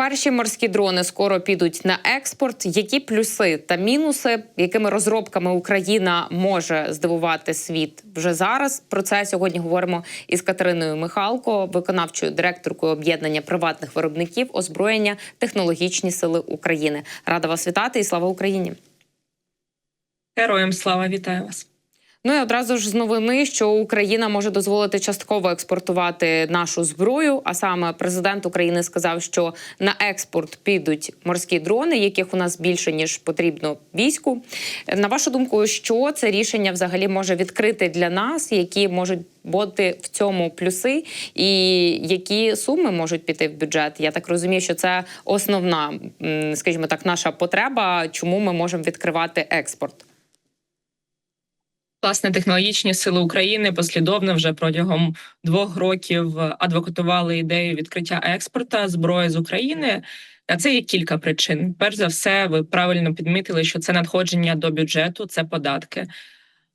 Перші морські дрони скоро підуть на експорт. Які плюси та мінуси, якими розробками Україна може здивувати світ вже зараз? Про це сьогодні говоримо із Катериною Михалко, виконавчою директоркою об'єднання приватних виробників озброєння технологічні сили України. Рада вас вітати і слава Україні! Героям слава вітаю вас. Ну і одразу ж з новини, що Україна може дозволити частково експортувати нашу зброю. А саме президент України сказав, що на експорт підуть морські дрони, яких у нас більше ніж потрібно війську. На вашу думку, що це рішення взагалі може відкрити для нас, які можуть бути в цьому плюси, і які суми можуть піти в бюджет? Я так розумію, що це основна, скажімо так, наша потреба, чому ми можемо відкривати експорт. Власне, технологічні сили України послідовно вже протягом двох років адвокатували ідею відкриття експорта зброї з України. А це є кілька причин. Перш за все, ви правильно підмітили, що це надходження до бюджету, це податки.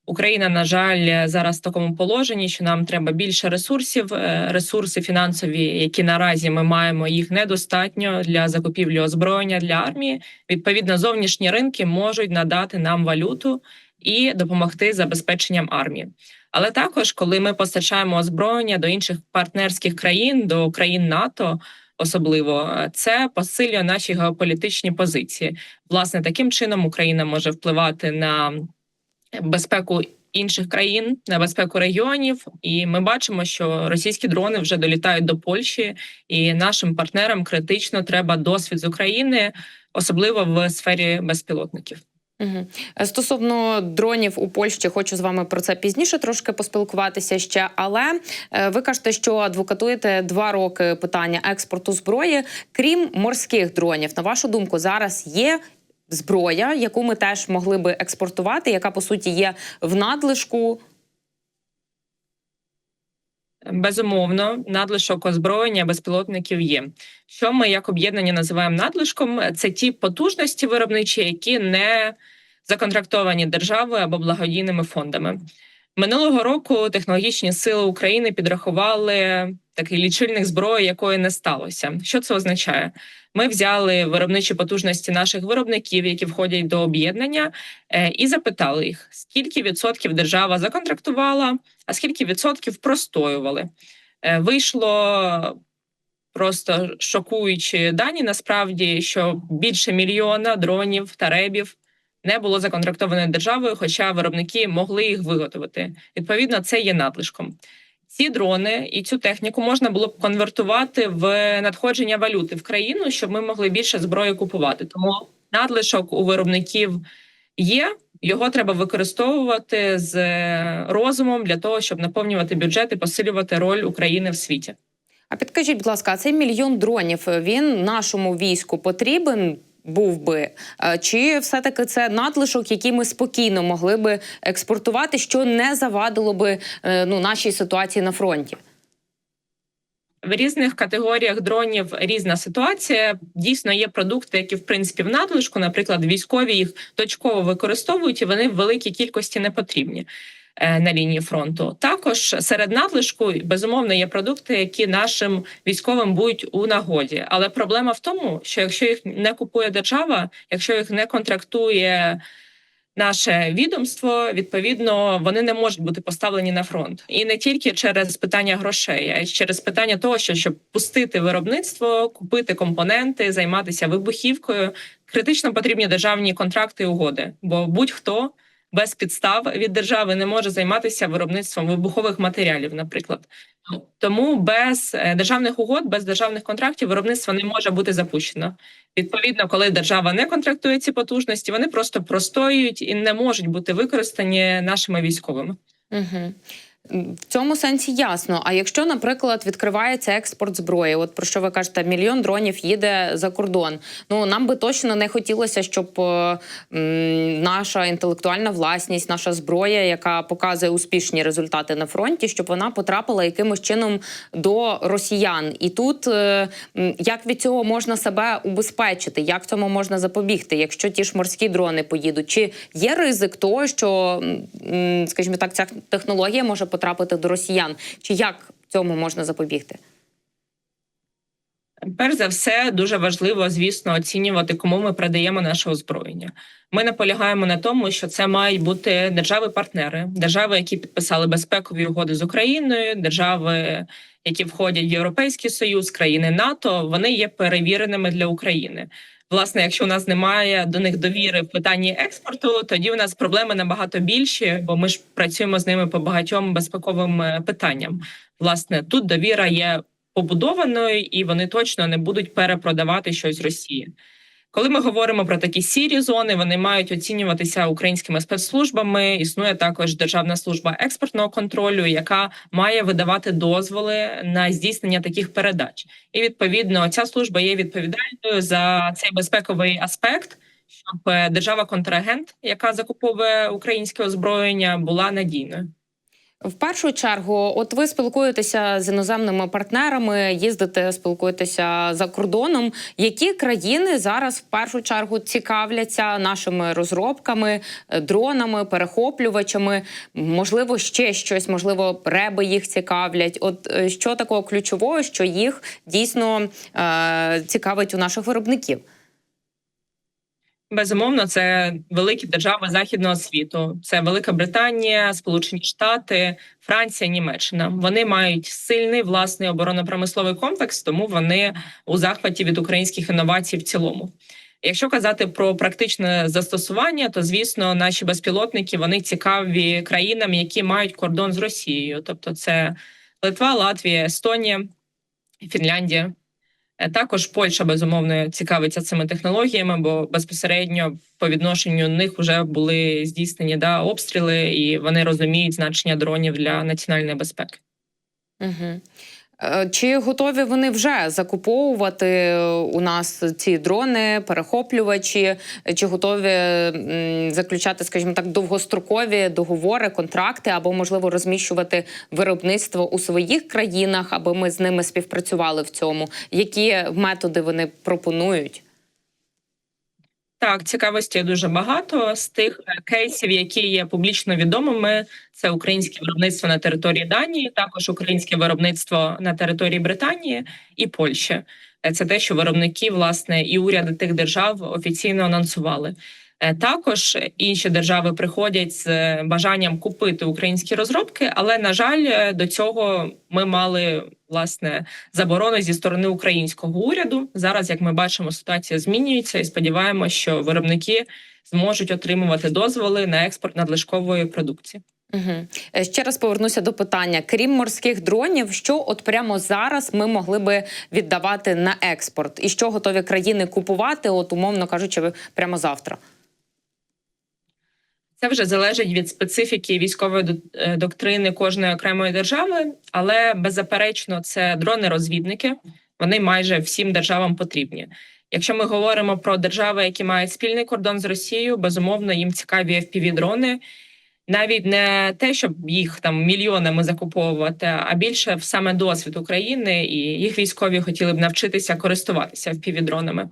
Україна, на жаль, зараз в такому положенні, що нам треба більше ресурсів. Е, Ресурси фінансові, які наразі ми маємо, їх недостатньо для закупівлі озброєння для армії. Відповідно, зовнішні ринки можуть надати нам валюту і допомогти забезпеченням армії. Але також, коли ми постачаємо озброєння до інших партнерських країн, до країн НАТО, особливо це посилює наші геополітичні позиції. Власне, таким чином Україна може впливати на безпеку інших країн, на безпеку регіонів. І ми бачимо, що російські дрони вже долітають до Польщі, і нашим партнерам критично треба досвід з України, особливо в сфері безпілотників. Угу. Стосовно дронів у Польщі, хочу з вами про це пізніше трошки поспілкуватися ще. Але е, ви кажете, що адвокатуєте два роки питання експорту зброї, крім морських дронів. На вашу думку, зараз є зброя, яку ми теж могли би експортувати, яка по суті є в надлишку. Безумовно, надлишок озброєння безпілотників є. Що ми як об'єднання називаємо надлишком? Це ті потужності виробничі, які не законтрактовані державою або благодійними фондами. Минулого року технологічні сили України підрахували такий лічильник зброї, якої не сталося. Що це означає? Ми взяли виробничі потужності наших виробників, які входять до об'єднання, е, і запитали їх, скільки відсотків держава законтрактувала, а скільки відсотків простоювали. Е, Вийшло просто шокуючі дані. Насправді, що більше мільйона дронів та ребів не було законтрактовано державою, хоча виробники могли їх виготовити. Відповідно, це є надлишком. Ці дрони і цю техніку можна було б конвертувати в надходження валюти в країну, щоб ми могли більше зброї купувати. Тому надлишок у виробників є. Його треба використовувати з розумом для того, щоб наповнювати бюджет і посилювати роль України в світі. А підкажіть, будь ласка, цей мільйон дронів він нашому війську потрібен? Був би Е, чи все-таки це надлишок, який ми спокійно могли би експортувати, що не завадило би е, ну нашій ситуації на фронті? В різних категоріях дронів різна ситуація. Дійсно, є продукти, які в принципі в надлишку, наприклад, військові їх точково використовують, і вони в великій кількості не потрібні на лінії фронту. Також серед надлишку безумовно є продукти, які нашим військовим будуть у нагоді. Але проблема в тому, що якщо їх не купує держава, якщо їх не контрактує. Наше відомство відповідно вони не можуть бути поставлені на фронт, і не тільки через питання грошей, а й через питання того, що щоб пустити виробництво, купити компоненти, займатися вибухівкою, критично потрібні державні контракти і угоди. Бо будь-хто без підстав від держави не може займатися виробництвом вибухових матеріалів, наприклад. Тому без е, державних угод, без державних контрактів виробництво не може бути запущено. Відповідно, коли держава не контрактує ці потужності, вони просто простоюють і не можуть бути використані нашими військовими. Угу. В цьому сенсі ясно. А якщо, наприклад, відкривається експорт зброї, от про що ви кажете, мільйон дронів їде за кордон. Ну нам би точно не хотілося, щоб е, м, наша інтелектуальна власність, наша зброя, яка показує успішні результати на фронті, щоб вона потрапила якимось чином до росіян. І тут е, м, як від цього можна себе убезпечити, як цьому можна запобігти, якщо ті ж морські дрони поїдуть? Чи є ризик того, що, м, скажімо так, ця технологія може потрапити до росіян? Чи як цьому можна запобігти? Перш за все, дуже важливо, звісно, оцінювати, кому ми продаємо наше озброєння. Ми наполягаємо на тому, що це мають бути держави-партнери, держави, які підписали безпекові угоди з Україною, держави, які входять в Європейський Союз, країни НАТО. Вони є перевіреними для України. Власне, якщо у нас немає до них довіри в питанні експорту, тоді у нас проблеми набагато більші, бо ми ж працюємо з ними по багатьом безпековим е, питанням. Власне, тут довіра є побудованою, і вони точно не будуть перепродавати щось Росії. Коли ми говоримо про такі сірі зони, вони мають оцінюватися українськими спецслужбами. Існує також Державна служба експортного контролю, яка має видавати дозволи на здійснення таких передач. І відповідно ця служба є відповідальною за цей безпековий аспект, щоб е, держава-контрагент, яка закуповує українське озброєння, була надійною. В першу чергу, от ви спілкуєтеся з іноземними партнерами, їздите, спілкуєтеся за кордоном. Які країни зараз в першу чергу цікавляться нашими розробками, е, дронами, перехоплювачами? Можливо, ще щось, можливо, реби їх цікавлять. От е, що такого ключового, що їх дійсно е- цікавить у наших виробників? Безумовно, це великі держави західного світу. Це Велика Британія, Сполучені Штати, Франція, Німеччина. Вони мають сильний власний оборонно-промисловий комплекс, тому вони у захваті від українських інновацій в цілому. Якщо казати про практичне застосування, то звісно, наші безпілотники вони цікаві країнам, які мають кордон з Росією, тобто це Литва, Латвія, Естонія, Фінляндія. Е, Також Польща безумовно цікавиться цими технологіями, бо безпосередньо по відношенню них вже були здійснені да, обстріли, і вони розуміють значення дронів для національної безпеки. Угу. Чи готові вони вже закуповувати е, у нас ці дрони, перехоплювачі? Чи готові заключати, скажімо так, довгострокові договори, контракти або можливо розміщувати виробництво у своїх країнах, аби ми з ними співпрацювали в цьому? Які методи вони пропонують? Так, цікавості дуже багато з тих е, кейсів, які є публічно відомими. Це українське виробництво на території Данії, також українське виробництво на території Британії і Польщі. Е, Це те, що виробники, власне, і уряди тих держав офіційно анонсували. Е, Також інші держави приходять з е, бажанням купити українські розробки, але на жаль, е, до цього ми мали власне заборони зі сторони українського уряду. Зараз, як ми бачимо, ситуація змінюється, і сподіваємося, що виробники зможуть отримувати дозволи на експорт надлишкової продукції. Угу. Ще раз повернуся до питання: крім морських дронів, що от прямо зараз ми могли би віддавати на експорт, і що готові країни купувати, от умовно кажучи, прямо завтра. Це вже залежить від специфіки військової е, доктрини кожної окремої держави, але беззаперечно це дрони-розвідники. Вони майже всім державам потрібні. Якщо ми говоримо про держави, які мають спільний кордон з Росією, безумовно їм цікаві fpv дрони навіть не те, щоб їх там мільйонами закуповувати, а більше в саме досвід України, і їх військові хотіли б навчитися користуватися fpv дронами.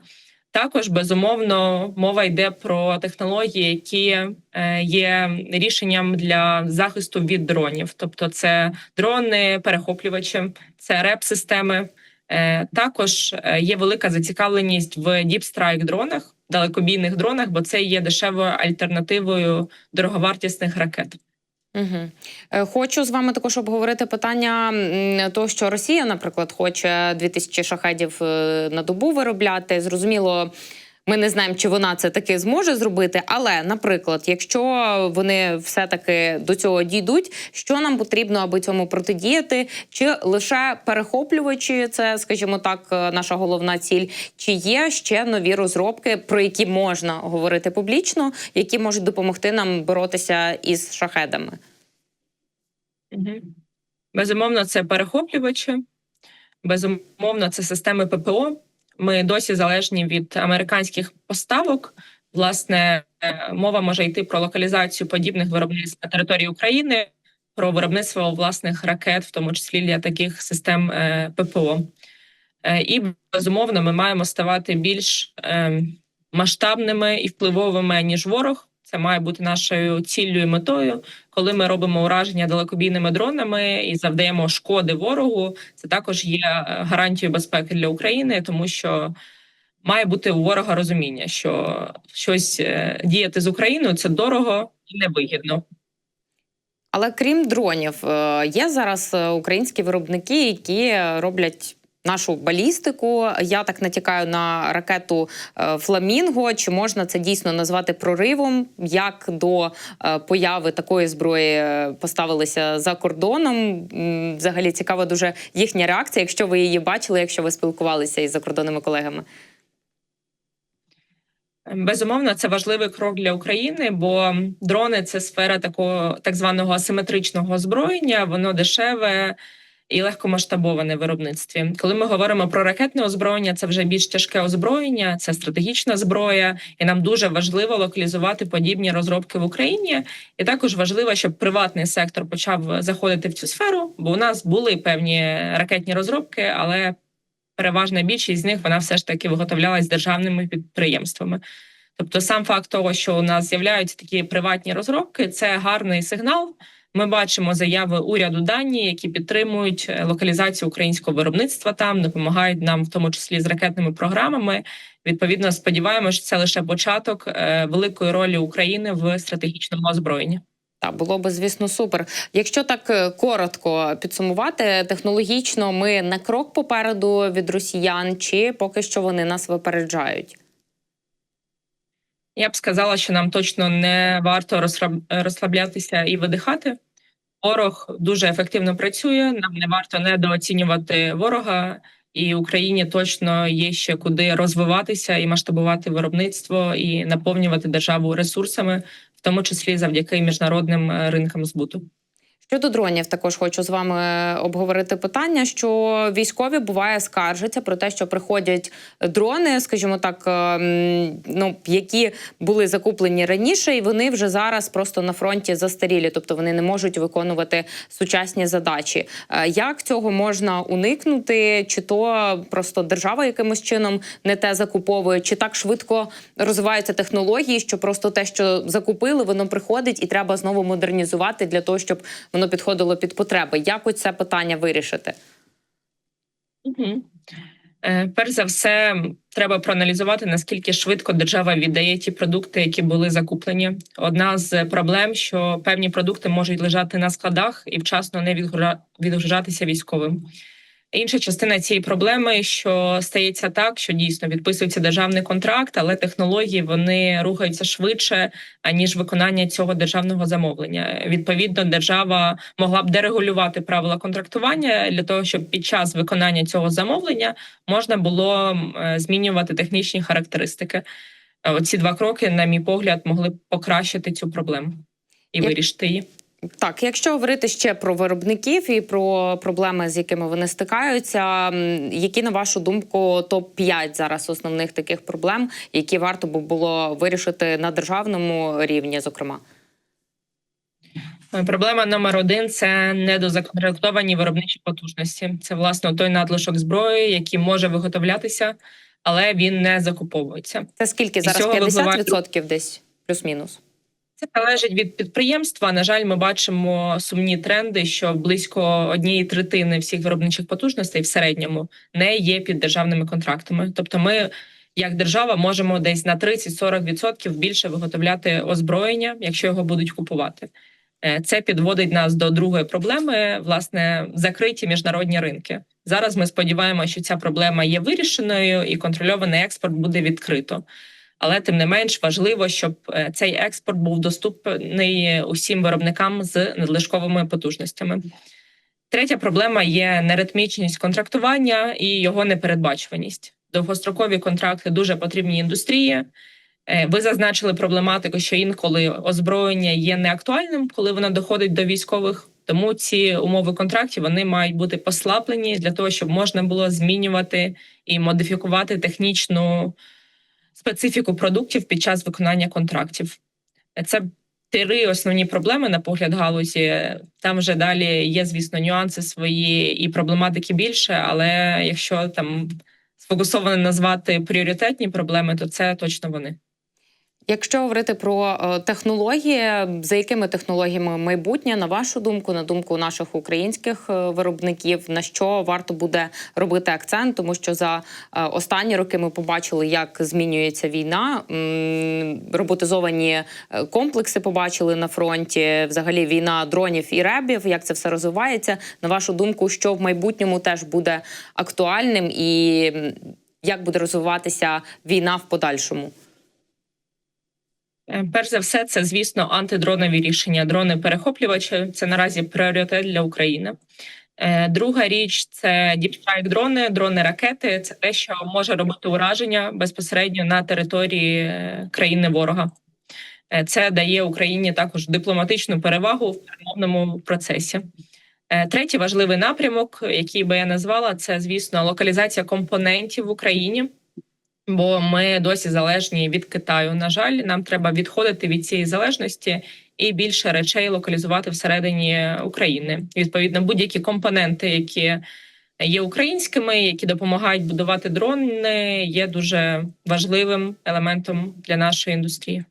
Також безумовно мова йде про технології, які е, є рішенням для захисту від дронів, тобто це дрони, перехоплювачі, це реп-системи. Е, Також е, є велика зацікавленість в Deep Strike дронах, далекобійних дронах, бо це є дешевою альтернативою дороговартісних ракет. Угу. Хочу з вами також обговорити питання того, що Росія, наприклад, хоче 2000 шахедів е, на добу виробляти. Зрозуміло, ми не знаємо, чи вона це таки зможе зробити. Але, наприклад, якщо вони все-таки до цього дійдуть, що нам потрібно, аби цьому протидіяти? Чи лише перехоплювачі, це, скажімо так, е, наша головна ціль, чи є ще нові розробки, про які можна говорити публічно, які можуть допомогти нам боротися із шахедами? Безумовно, це перехоплювачі, безумовно, це системи ППО. Ми досі залежні від американських поставок. Власне, е, мова може йти про локалізацію подібних виробництв на території України, про виробництво власних ракет, в тому числі для таких систем е, ППО. Е, І безумовно, ми маємо ставати більш е, масштабними і впливовими ніж ворог. Це має бути нашою ціллю і метою. Коли ми робимо ураження далекобійними дронами і завдаємо шкоди ворогу, це також є е, гарантією безпеки для України, тому що має бути у ворога розуміння, що щось е, діяти з Україною це дорого і невигідно. Але крім дронів, е, є зараз українські виробники, які роблять. Нашу балістику, я так натякаю на ракету е, Фламінго. Чи можна це дійсно назвати проривом? Як до е, появи такої зброї е, поставилися за кордоном? Взагалі цікава дуже їхня реакція, якщо ви її бачили, якщо ви спілкувалися із закордонними колегами. Безумовно, це важливий крок для України, бо дрони це сфера такого так званого асиметричного озброєння. Воно дешеве і легкомасштабоване виробництві. Коли ми говоримо про ракетне озброєння, це вже більш тяжке озброєння, це стратегічна зброя, і нам дуже важливо локалізувати подібні розробки в Україні. І також важливо, щоб приватний сектор почав заходити в цю сферу, бо у нас були певні ракетні розробки, але переважна більшість з них вона все ж таки виготовлялась державними підприємствами. Тобто, сам факт того, що у нас з'являються такі приватні розробки, це гарний сигнал. Ми бачимо заяви уряду Данії, які підтримують е, локалізацію українського виробництва там, допомагають нам, в тому числі з ракетними програмами. Відповідно, сподіваємося, що це лише початок е, великої ролі України в стратегічному озброєнні. Так, було би, звісно, супер. Якщо так е, коротко підсумувати, технологічно ми на крок попереду від росіян, чи поки що вони нас випереджають? Я б сказала, що нам точно не варто розслаблятися і видихати. Ворог дуже ефективно працює. Нам не варто недооцінювати ворога, і Україні точно є ще куди розвиватися і масштабувати виробництво і наповнювати державу ресурсами, в тому числі завдяки міжнародним е, ринкам збуту. Щодо дронів, також хочу з вами обговорити питання, що військові буває скаржаться про те, що приходять дрони, скажімо так, ем, ну які були закуплені раніше, і вони вже зараз просто на фронті застарілі, тобто вони не можуть виконувати сучасні задачі. Е, Як цього можна уникнути? Чи то просто держава якимось чином не те закуповує, чи так швидко розвиваються технології, що просто те, що закупили, воно приходить і треба знову модернізувати для того, щоб воно підходило під потреби. Як оце це питання вирішити? Угу. Перш за все, треба проаналізувати наскільки швидко держава віддає ті продукти, які були закуплені. Одна з проблем, що певні продукти можуть лежати на складах і вчасно не відгружа- відгружатися військовим. Інша частина цієї проблеми, що стається так, що дійсно підписується державний контракт, але технології вони рухаються швидше аніж виконання цього державного замовлення. Відповідно, держава могла б дерегулювати правила контрактування для того, щоб під час виконання цього замовлення можна було е, змінювати технічні характеристики. Оці два кроки, на мій погляд, могли б покращити цю проблему і вирішити її. Так, якщо говорити ще про виробників і про проблеми, з якими вони стикаються, які на вашу думку топ 5 зараз основних таких проблем, які варто би було вирішити на державному рівні, зокрема? Е, Проблема номер один це недозаконтрактовані виробничі потужності. Це власне той надлишок зброї, який може виготовлятися, але він не закуповується. Це скільки зараз? цього 50% десь плюс-мінус. Це залежить від підприємства. На жаль, ми бачимо сумні тренди, що близько однієї третини всіх виробничих потужностей в середньому не є під державними контрактами. Тобто, ми, як держава, можемо десь на 30-40% більше виготовляти озброєння, якщо його будуть купувати. Е, Це підводить нас до другої проблеми, власне, закриті міжнародні ринки. Зараз ми сподіваємося, що ця проблема є вирішеною, і контрольований експорт буде відкрито. Але тим не менш важливо, щоб е, цей експорт був доступний усім виробникам з надлишковими потужностями. Третя проблема є неритмічність контрактування і його непередбачуваність. Довгострокові контракти дуже потрібні індустрії. Е, Ви зазначили проблематику, що інколи озброєння є неактуальним, коли воно доходить до військових. Тому ці умови контрактів вони мають бути послаблені для того, щоб можна було змінювати і модифікувати технічну специфіку продуктів під час виконання контрактів. Це три основні проблеми на погляд галузі. Там вже далі є, звісно, нюанси свої і проблематики більше. Але якщо там сфокусовано назвати пріоритетні проблеми, то це точно вони. Якщо говорити про е, технології, за якими технологіями майбутнє, на вашу думку, на думку наших українських е, виробників, на що варто буде робити акцент, тому що за е, останні роки ми побачили, як змінюється війна. Роботизовані комплекси побачили на фронті. Взагалі, війна дронів і ребів, як це все розвивається. На вашу думку, що в майбутньому теж буде актуальним, і як буде розвиватися війна в подальшому? Е, Перш за все, це звісно антидронові рішення. Дрони перехоплювачі це наразі пріоритет для України. Е, Друга річ це діпстрайк дрони, дрони ракети. Це те, що може робити ураження безпосередньо на території е, країни ворога. Це дає Україні також дипломатичну перевагу в перемовному процесі. Третій важливий напрямок, який би я назвала, це звісно локалізація компонентів в Україні. Бо ми досі залежні від Китаю. На жаль, нам треба відходити від цієї залежності і більше речей локалізувати всередині України. Відповідно, будь-які компоненти, які є українськими, які допомагають будувати дрони, є дуже важливим елементом для нашої індустрії.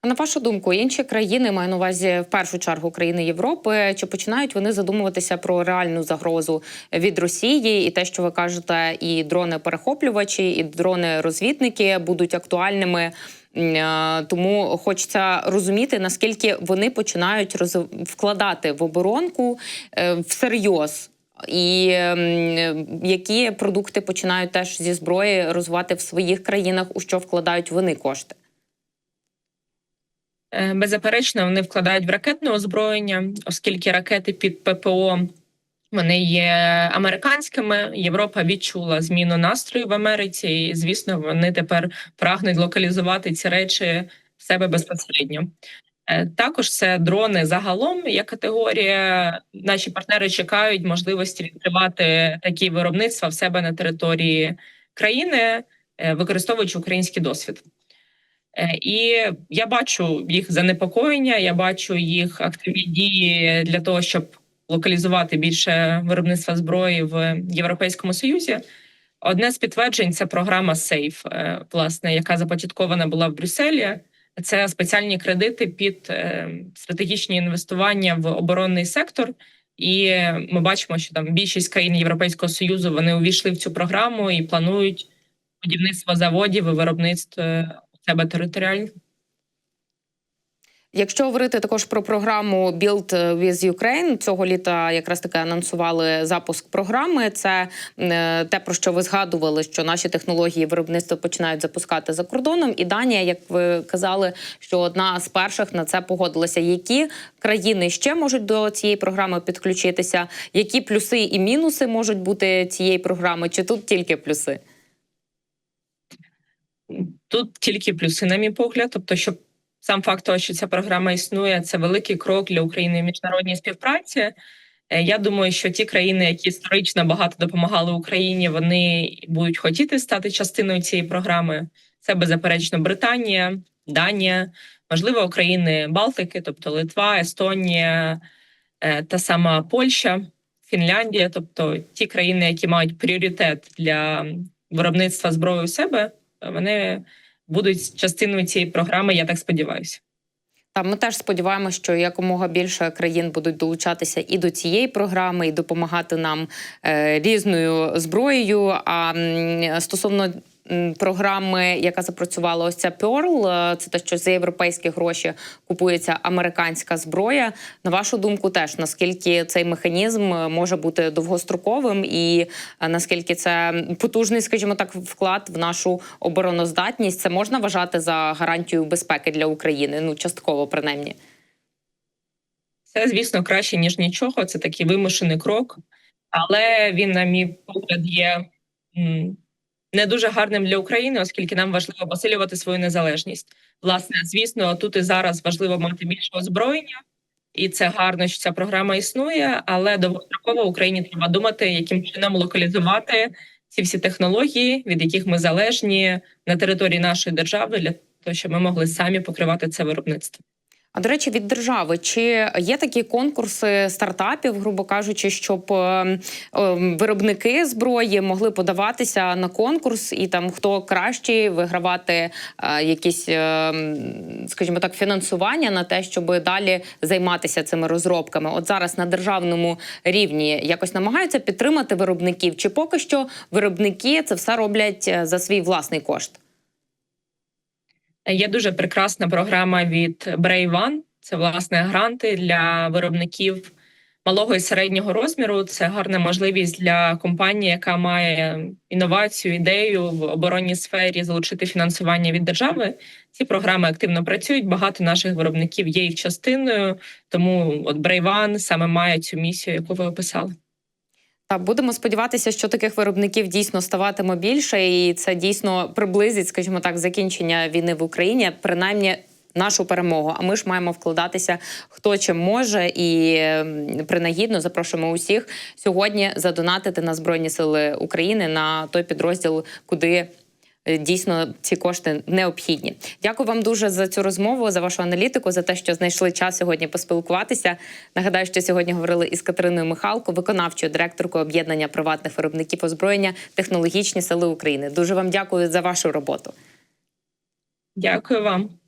А на вашу думку, інші країни маю на увазі в першу чергу країни Європи, чи починають вони задумуватися про реальну загрозу від Росії, і те, що ви кажете, і дрони-перехоплювачі, і дрони-розвідники будуть актуальними. Е, Тому хочеться розуміти, наскільки вони починають роз- вкладати в оборонку е, всерйоз. І які продукти починають теж зі зброї розвивати в своїх країнах, у що вкладають вони кошти? Е, Беззаперечно, вони вкладають в ракетне озброєння, оскільки ракети під ППО вони є американськими. Європа відчула зміну настрою в Америці, і звісно, вони тепер прагнуть локалізувати ці речі в себе безпосередньо. Е, Також це дрони загалом є категорія. Наші партнери чекають можливості відкривати такі виробництва в себе на території країни, е, використовуючи український досвід. Е, І я бачу їх занепокоєння, я бачу їх активні дії для того, щоб локалізувати більше виробництва зброї в Європейському Союзі. Одне з підтверджень це програма е, власне, яка започаткована була в Брюсселі. Це спеціальні кредити під е, стратегічні інвестування в оборонний сектор. І ми бачимо, що там більшість країн Європейського союзу вони увійшли в цю програму і планують будівництво заводів і виробництв е, себе територіально. Якщо говорити також про програму Build with Ukraine, цього літа якраз таки анонсували запуск програми. Це е, те, про що ви згадували, що наші технології виробництва починають запускати за кордоном. І Данія, як ви казали, що одна з перших на це погодилася. Які країни ще можуть до цієї програми підключитися? Які плюси і мінуси можуть бути цієї програми? Чи тут тільки плюси? Тут тільки плюси, на мій погляд. Тобто, щоб сам факт того, що ця програма існує, це великий крок для України в міжнародній співпраці. Е, Я думаю, що ті країни, які історично багато допомагали Україні, вони будуть хотіти стати частиною цієї програми. Це беззаперечно Британія, Данія, можливо, країни Балтики, тобто Литва, Естонія, е, та сама Польща, Фінляндія, тобто ті країни, які мають пріоритет для виробництва зброї у себе, вони будуть частиною цієї програми. Я так сподіваюся. Та ми теж сподіваємося, що якомога більше країн будуть долучатися і до цієї програми, і допомагати нам е, різною зброєю. А стосовно програми, яка запрацювала ось ця Pearl, е, це те, що за європейські гроші купується американська зброя. На вашу думку, теж наскільки цей механізм е, може бути довгостроковим, і е, наскільки це потужний, скажімо так, вклад в нашу обороноздатність, це можна вважати за гарантію безпеки для України? Ну частково принаймні. Це, звісно, краще ніж нічого. Це такий вимушений крок, але він, на мій погляд, є не дуже гарним для України, оскільки нам важливо посилювати свою незалежність. Власне, звісно, тут і зараз важливо мати більше озброєння, і це гарно, що ця програма існує. Але довгостроково Україні треба думати, яким чином локалізувати ці всі технології, від яких ми залежні на території нашої держави, для того, щоб ми могли самі покривати це виробництво. А до речі, від держави чи є такі конкурси стартапів, грубо кажучи, щоб е, е, виробники зброї могли подаватися на конкурс, і там хто кращий вигравати е, якісь, скажімо так, фінансування на те, щоб далі займатися цими розробками? От зараз на державному рівні якось намагаються підтримати виробників, чи поки що виробники це все роблять за свій власний кошт? Є дуже прекрасна програма від Brave One. Це власне гранти для виробників малого і середнього розміру. Це гарна можливість для компанії, яка має інновацію, ідею в оборонній сфері залучити фінансування від держави. Ці програми активно працюють. Багато наших виробників є їх частиною. Тому от Brave One саме має цю місію, яку ви описали. Та будемо сподіватися, що таких виробників дійсно ставатиме більше, і це дійсно приблизить, скажімо так, закінчення війни в Україні, принаймні. Нашу перемогу, а ми ж маємо вкладатися хто чим може, і ем, принагідно запрошуємо усіх сьогодні задонатити на збройні сили України на той підрозділ, куди дійсно ці кошти необхідні. Дякую вам дуже за цю розмову, за вашу аналітику, за те, що знайшли час сьогодні поспілкуватися. Нагадаю, що сьогодні говорили із Катериною Михалко, виконавчою директоркою об'єднання приватних виробників озброєння Технологічні сили України. Дуже вам дякую за вашу роботу. Дякую вам.